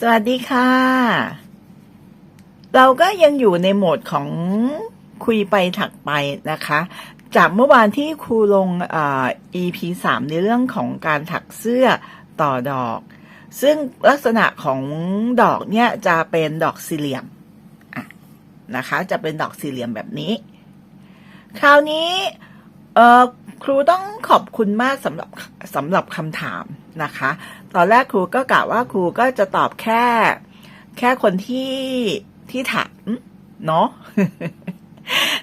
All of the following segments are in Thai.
สวัสดีค่ะ เราก็ยังอยู่ในโหมดของคุยไปถักไปนะคะ จากเมื่อวานที่ครูลงอ่า EP 3ในเรื่องของการถักเสื้อต่อดอก ซึ่งลักษณะของดอกเนี่ยจะเป็นดอกสี่เหลี่ยมะนะคะ จะเป็นดอกสี่เหลี่ยมแบบนี้ คราวนี้ครูต้องขอบคุณมากสำหรับสำหรับคำถามนะคะ ตอนแรกครูก็กะว่าครูก็จะตอบแค่ แค่คนที่ที่ถามเนาะ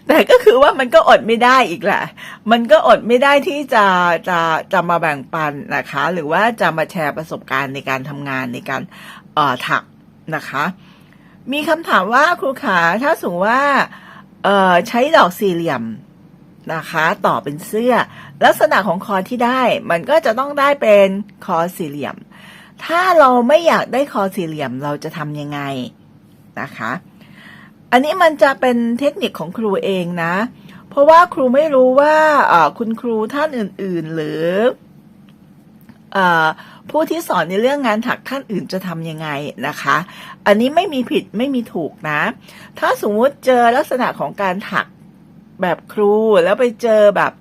แต่ก็คือว่ามันก็อดไม่ได้อีกแหละ มันก็อดไม่ได้ที่จะจะจะมาแบ่งปันนะคะ หรือว่าจะมาแชร์ประสบการณ์ในการทำงานในการเอ่อถักนะคะ มีคำถามว่าครูขาถ้าสมมติว่า เอ่อใช้ดอกสี่เหลี่ยม นะคะ ต่อเป็นเสื้อ ลักษณะของคอที่ได้มันก็จะต้องได้เป็นคอสี่เหลี่ยม ถ้าเราไม่อยากได้คอสี่เหลี่ยมเราจะทำยังไงนะคะ อันนี้มันจะเป็นเทคนิคของครูเองนะ เพราะว่าครูไม่รู้ว่าคุณครูท่านอื่น ๆ หรืออผู้ที่สอนในเรื่องงานถักท่านอื่นจะทำยังไงนะคะ อันนี้ไม่มีผิดไม่มีถูกนะ ถ้าสมมติเจอลักษณะของการถัก แบบครูแล้วไปเจอแบบ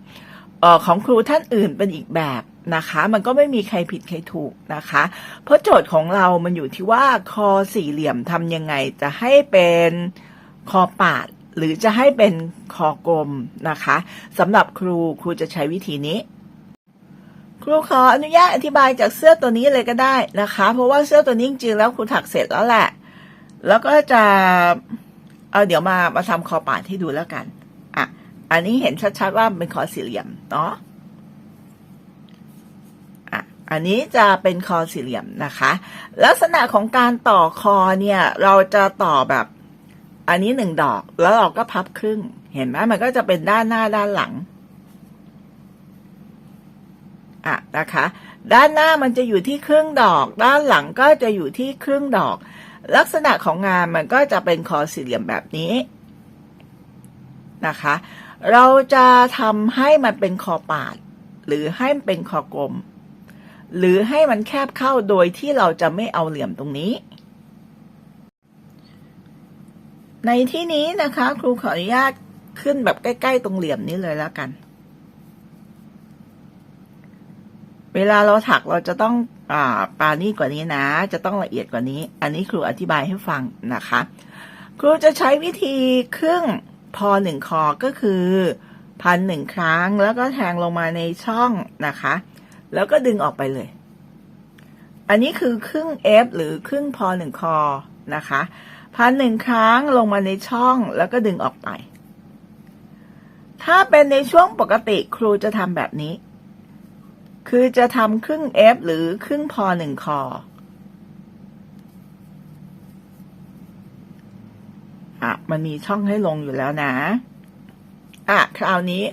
ออของครูท่านอื่นเป็นอีกแบบนะคะ มันก็ไม่มีใครผิดใครถูกนะคะ เพราะโจทย์ของเรามันอยู่ที่ว่าคอสี่เหลี่ยมทำยังไงจะให้เป็นคอปาด หรือจะให้เป็นคอกลมนะคะสำหรับครูครูจะใช้วิธีนี้ ครูขออนุญาตอธิบายจากเสื้อตัวนี้เลยก็ได้นะคะ เพราะว่าเสื้อตัวนี้จริงๆแล้วครูถักเสร็จแล้วแหละ แล้วก็จะเอาเดี๋ยวมามาทำคอปาดให้ดูแล้วกัน อันนี้เห็นชัดๆว่าเป็นคอสี่เหลี่ยมเนาะอะอันนี้จะเป็นคอสี่เหลี่ยมนะคะ ลักษณะของการต่อคอเนี่ย เราจะต่อแบบ อันนี้หนึ่งดอกแล้วเราก็พับครึ่ง เห็นไหมมันก็จะเป็นด้านหน้าด้านหลังอะนะคะ ด้านหน้ามันจะอยู่ที่ครึ่งดอก ด้านหลังก็จะอยู่ที่ครึ่งดอก ลักษณะของงานมันก็จะเป็นคอสี่เหลี่ยมแบบนี้นะคะ เราจะทำให้มันเป็นคอปาด หรือให้มันเป็นคอกลม หรือให้มันแคบเข้าโดยที่เราจะไม่เอาเหลี่ยมตรงนี้ ในที่นี้นะคะ ครูขออนุญาตขึ้นแบบใกล้ ๆ ตรงเหลี่ยมนี้เลยแล้วกัน เวลาเราถักเราจะต้องอ่าปานี่กว่านี้นะ จะต้องละเอียดกว่านี้ อันนี้ครูอธิบายให้ฟังนะคะ ครูจะใช้วิธีครึ่ง พอหนึ่งคอก็คือพันหนึ่งครั้งแล้วก็แทงลงมาในช่องนะคะ แล้วก็ดึงออกไปเลย อันนี้คือครึ่ง F หรือครึ่งพอหนึ่งคอนะคะพันหนึ่งครั้งลงมาในช่องแล้วก็ดึงออกไป ถ้าเป็นในช่วงปกติครูจะทำแบบนี้ คือจะทำครึ่ง F หรือครึ่งพอหนึ่งคอ อะ มันมีช่องให้ลงอยู่แล้วนะ อะ คราวนี้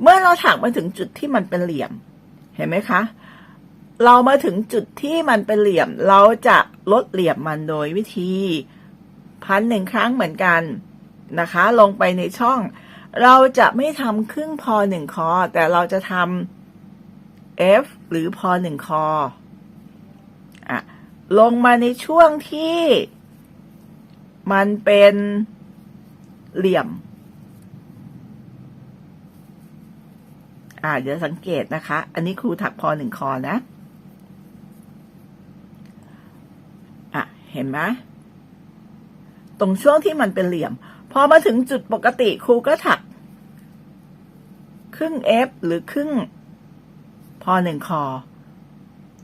เมื่อเราถักมาถึงจุดที่มันเป็นเหลี่ยม เห็นไหมคะ เรามาถึงจุดที่มันเป็นเหลี่ยม เราจะลดเหลี่ยมมันโดยวิธีพันหนึ่งครั้งเหมือนกันนะคะ ลงไปในช่อง เราจะไม่ทำครึ่งพอหนึ่งคอ แต่เราจะทำ F หรือพอหนึ่งคออะลงมาในช่วงที่ มันเป็นเหลี่ยม อ่า เดี๋ยวสังเกตนะคะ อันนี้ครูถักพอหนึ่งคอนะ อะ เห็นไหมตรงช่วงที่มันเป็นเหลี่ยม พอมาถึงจุดปกติครูก็ถัก ครึ่ง F หรือครึ่งพอหนึ่งคอ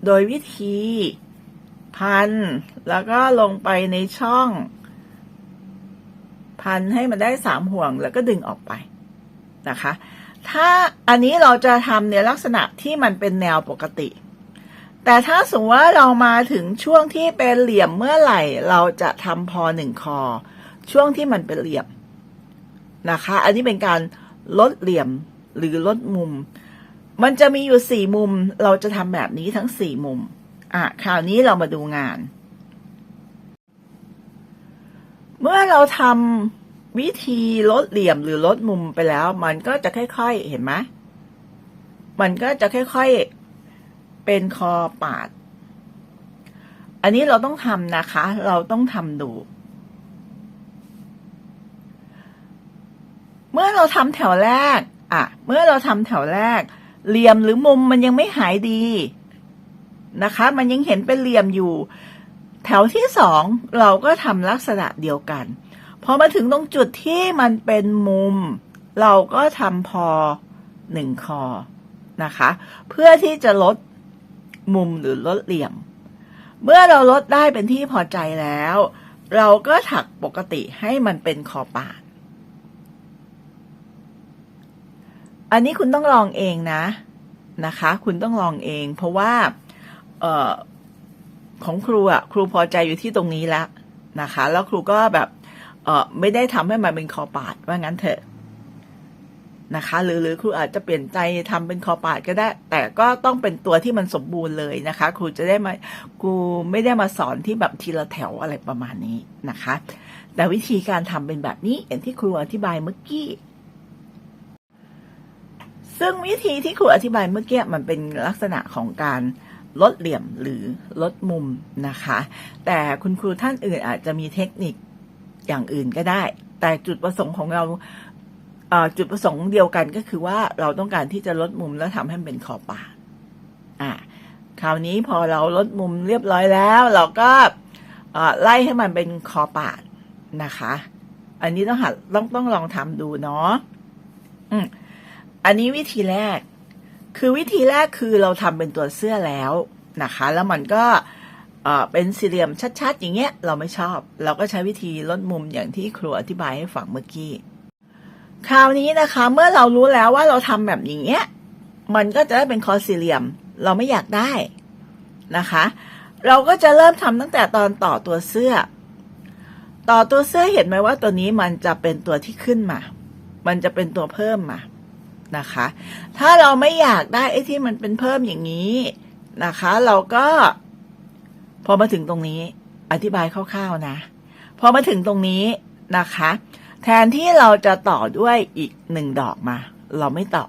โดยวิธีพัน แล้วก็ลงไปในช่อง พันให้มันได้สามห่วงแล้วก็ดึงออกไปนะคะ ถ้าอันนี้เราจะทำในลักษณะที่มันเป็นแนวปกติ แต่ถ้าสมมติว่าเรามาถึงช่วงที่เป็นเหลี่ยมเมื่อไหร่ เราจะทำพอหนึ่งคอ ช่วงที่มันเป็นเหลี่ยมนะคะ อันนี้เป็นการลดเหลี่ยมหรือลดมุม มันจะมีอยู่สี่มุม เราจะทำแบบนี้ทั้งสี่มุม อะ คราวนี้เรามาดูงาน เมื่อเราทำวิธีลดเหลี่ยมหรือลดมุมไปแล้ว มันก็จะค่อยๆ เห็นไหมมันก็จะค่อยๆ เป็นคอปาด อันนี้เราต้องทำนะคะ เราต้องทำดู เมื่อเราทำแถวแรก อะ เมื่อเราทำแถวแรก เหลี่ยมหรือมุมมันยังไม่หายดีนะคะ มันยังเห็นเป็นเหลี่ยมอยู่ แถวที่สองเราก็ทำลักษณะเดียวกัน พอมาถึงตรงจุดที่มันเป็นมุม เราก็ทำพอหนึ่งคอนะคะ เพื่อที่จะลดมุมหรือลดเหลี่ยม เมื่อเราลดได้เป็นที่พอใจแล้ว เราก็ถักปกติให้มันเป็นคอปาด อันนี้คุณต้องลองเองนะนะคะ คุณต้องลองเอง เพราะว่าเออ ของครูอะ ครูพอใจอยู่ที่ตรงนี้แล้วนะคะ แล้วครูก็แบบเออไม่ได้ทำให้มันเป็นคอปาดว่างั้นเถอะนะคะ หรือหรือครูอาจจะเปลี่ยนใจทำเป็นคอปาดก็ได้ แต่ก็ต้องเป็นตัวที่มันสมบูรณ์เลยนะคะ ครูจะได้มาครูไม่ได้มาสอนที่แบบทีละแถวอะไรประมาณนี้นะคะ แต่วิธีการทำเป็นแบบนี้อย่างที่ครูอธิบายเมื่อกี้ซึ่งวิธีที่ครูอธิบายเมื่อกี้มันเป็นลักษณะของการ ลดเหลี่ยมหรือลดมุมนะคะ แต่คุณครูท่านอื่นอาจจะมีเทคนิคอย่างอื่นก็ได้ แต่จุดประสงค์ของเราจุดประสงค์เดียวกันก็คือว่าเราต้องการที่จะลดมุมแล้วทำให้มันเป็นขอบปากอ่าคราวนี้พอเราลดมุมเรียบร้อยแล้ว เราก็ไล่ให้มันเป็นคอปาดนะคะ อันนี้ต้องหัดต้องต้องลองทำดูเนาะอืมอันนี้วิธีแรก คือวิธีแรกคือเราทำเป็นตัวเสื้อแล้วนะคะ แล้วมันก็เป็นสี่เหลี่ยมชัดๆ อย่างเงี้ยเราไม่ชอบ เราก็ใช้วิธีลดมุมอย่างที่ครูอธิบายให้ฟังเมื่อกี้ คราวนี้นะคะ เมื่อเรารู้แล้วว่าเราทำแบบอย่างเงี้ย มันก็จะได้เป็นคอสี่เหลี่ยม เราไม่อยากได้นะคะ เราก็จะเริ่มทำตั้งแต่ตอนต่อตัวเสื้อ ต่อตัวเสื้อเห็นไหมว่าตัวนี้มันจะเป็นตัวที่ขึ้นมา มันจะเป็นตัวเพิ่มมา นะคะ ถ้าเราไม่อยากได้ไอ้ที่มันเป็นเพิ่มอย่างนี้นะคะ เราก็ พอมาถึงตรงนี้ อธิบายคร่าวๆนะ พอมาถึงตรงนี้นะคะ แทนที่เราจะต่อด้วยอีกหนึ่งดอกมา เราไม่ต่อ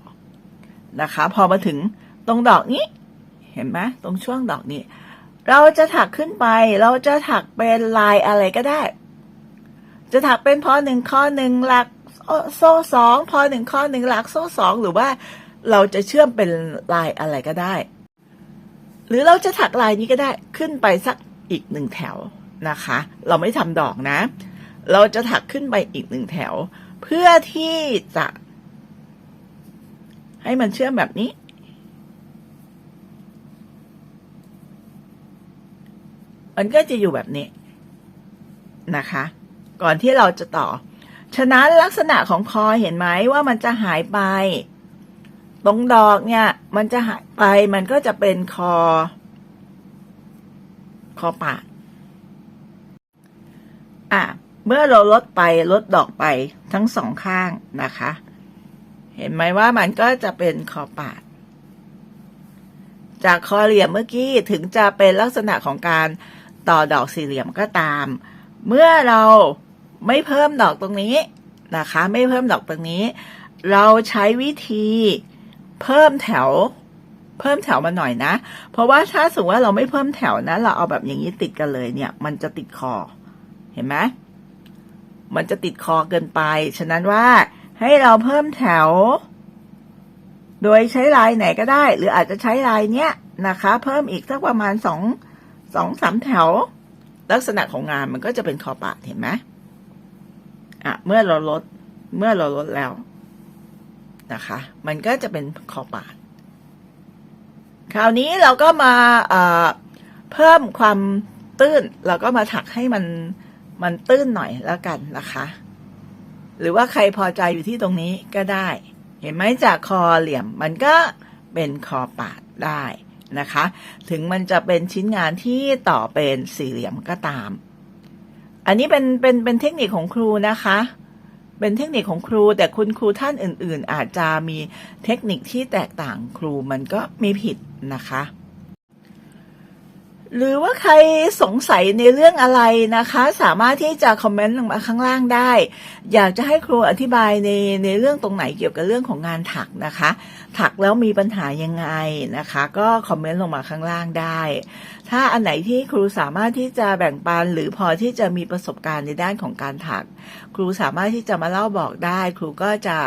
นะคะ พอมาถึงตรงดอกนี้ เห็นไหมตรงช่วงดอกนี้ เราจะถักขึ้นไป เราจะถักเป็นลายอะไรก็ได้ จะถักเป็นพอหนึ่งข้อหนึ่งหลัก โซ่สองพอหนึ่งข้อหนึ่งหลักโซ่สองหรือว่าเราจะเชื่อมเป็นลายอะไรก็ได้ หรือเราจะถักลายนี้ก็ได้ขึ้นไปสักอีกหนึ่งแถวนะคะ เราไม่ทำดอกนะ เราจะถักขึ้นไปอีกหนึ่งแถว เพื่อที่จะ ให้มันเชื่อมแบบนี้ มันก็จะอยู่แบบนี้นะคะ ก่อนที่เราจะต่อ ฉะนั้นลักษณะของคอเห็นไหมว่ามันจะหายไป ตรงดอกเนี่ย มันจะหายไปมันก็จะเป็นคอ คอปากอะ เมื่อเราลดไปลดดอกไปทั้งสองข้างนะคะ เห็นไหมว่ามันก็จะเป็นคอปาด จากคอเหลี่ยมเมื่อกี้ถึงจะเป็นลักษณะของการต่อดอกสี่เหลี่ยมก็ตาม เมื่อเรา ไม่เพิ่มดอกตรงนี้นะคะ ไม่เพิ่มดอกตรงนี้ เราใช้วิธีเพิ่มแถว เพิ่มแถวมาหน่อยนะ เพราะว่าถ้าสมมติว่าเราไม่เพิ่มแถวนะ เราเอาแบบอย่างนี้ติดกันเลยเนี่ย มันจะติดคอ เห็นไหมมันจะติดคอเกินไป ฉะนั้นว่าให้เราเพิ่มแถว โดยใช้ลายไหนก็ได้ หรืออาจจะใช้ลายเนี้ยนะคะ เพิ่มอีกสักประมาณสองสองสามแถว ลักษณะของงานมันก็จะเป็นคอปาดเห็นไหม อะเมื่อเราลดเมื่อเราลดแล้วนะคะ มันก็จะเป็นคอปาดคราวนี้เราก็มาเพิ่มความตื้น เราก็มาถักให้มันมันตื้นหน่อยแล้วกันนะคะ หรือว่าใครพอใจอยู่ที่ตรงนี้ก็ได้ เห็นไหมจากคอเหลี่ยมมันก็เป็นคอปาดได้นะคะ ถึงมันจะเป็นชิ้นงานที่ต่อเป็นสี่เหลี่ยมก็ตาม อันนี้เป็นเป็นเป็นเทคนิคของครูนะคะ เป็นเทคนิคของครู แต่คุณครูท่านอื่น ๆ อาจจะมีเทคนิคที่แตกต่างครูมันก็มีผิดนะคะ หรือว่าใครสงสัยในเรื่องอะไรนะคะ สามารถที่จะคอมเมนต์ลงมาข้างล่างได้ อยากจะให้ครูอธิบายในในเรื่องตรงไหนเกี่ยวกับเรื่องของงานถักนะคะ ถักแล้วมีปัญหายังไงนะคะ ก็คอมเมนต์ลงมาข้างล่างได้ ถ้าอันไหนที่ครูสามารถที่จะแบ่งปัน หรือพอที่จะมีประสบการณ์ในด้านของการถัก ครูสามารถที่จะมาเล่าบอกได้ ครูก็จะ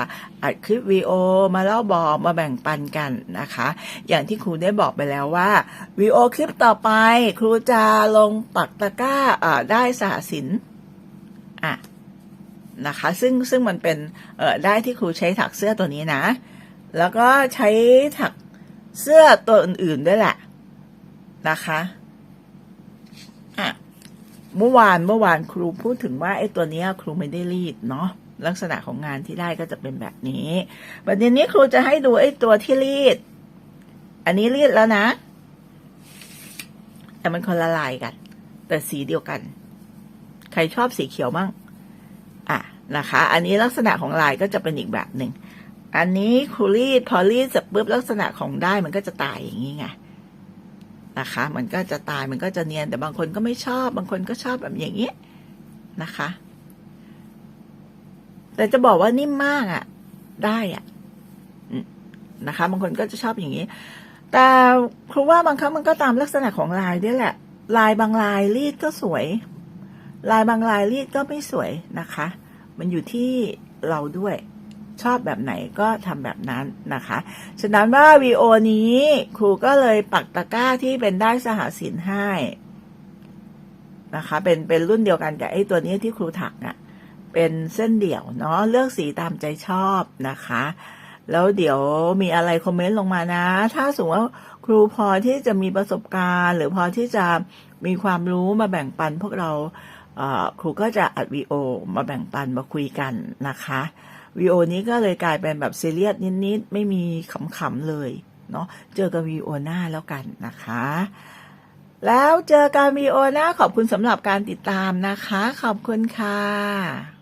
อัดคลิปวิดีโอมาเล่าบอกมาแบ่งปันกันนะคะ อย่างที่ครูได้บอกไปแล้วว่าวิดีโอคลิปต่อไป ครูจะลงปักตะกร้าได้สหสินอะนะคะซึ่งซึ่งมันเป็นได้ที่ครูใช้ถักเสื้อตัวนี้นะ แล้วก็ใช้ถักเสื้อตัวอื่นๆด้วยแหละ นะคะอะเมื่อวานเมื่อวานครูพูดถึงว่าไอ้ตัวนี้ครูไม่ได้รีดเนาะลักษณะของงานที่ได้ก็จะเป็นแบบนี้ประเด็นนี้ครูจะให้ดูไอ้ตัวที่รีด อันนี้รีดแล้วนะ แต่มันคนละลายกัน แต่สีเดียวกัน ใครชอบสีเขียวมั่งอะนะคะ อันนี้ลักษณะของลายก็จะเป็นอีกแบบหนึ่ง อันนี้ครูรีดพอรีดเสร็จปุ๊บลักษณะของได้มันก็จะตายอย่างนี้ไง นะคะ มันก็จะตายมันก็จะเนียนแต่บางคนก็ไม่ชอบ บางคนก็ชอบแบบอย่างนี้นะคะ แต่จะบอกว่านิ่มมากอะ่ะ ได้อะ่ะนะคะ บางคนก็จะชอบอย่างนี้ แต่ครูว่าบางครั้งมันก็ตามลักษณะของลายด้วยแหละ ลายบางลายรีดก็สวย ลายบางลายรีดก็ไม่สวยนะคะ มันอยู่ที่เราด้วย ชอบแบบไหนก็ทำแบบนั้นนะคะ ฉะนั้นว่าวีโอนี้ครูก็เลยปักตะกร้าที่เป็นได้สหสินให้นะคะ เป็นเป็นรุ่นเดียวกันกับไอ้ตัวนี้ที่ครูถักน่ะ เป็นเส้นเดี่ยวเนาะเลือกสีตามใจชอบนะคะ แล้วเดี๋ยวมีอะไรคอมเมนต์ลงมานะ ถ้าสมมติว่าครูพอที่จะมีประสบการณ์ หรือพอที่จะมีความรู้มาแบ่งปันพวกเราครูก็จะอัดวีโอมาแบ่งปันมาคุยกันนะคะ วีโอนี้ก็เลยกลายเป็นแบบซีเรียสนิดๆ ไม่มีขำๆเลยเนาะเจอกับวีโอหน้าแล้วกันนะคะ แล้วเจอกันวีโอหน้าขอบคุณสำหรับการติดตามนะคะ ขอบคุณค่ะ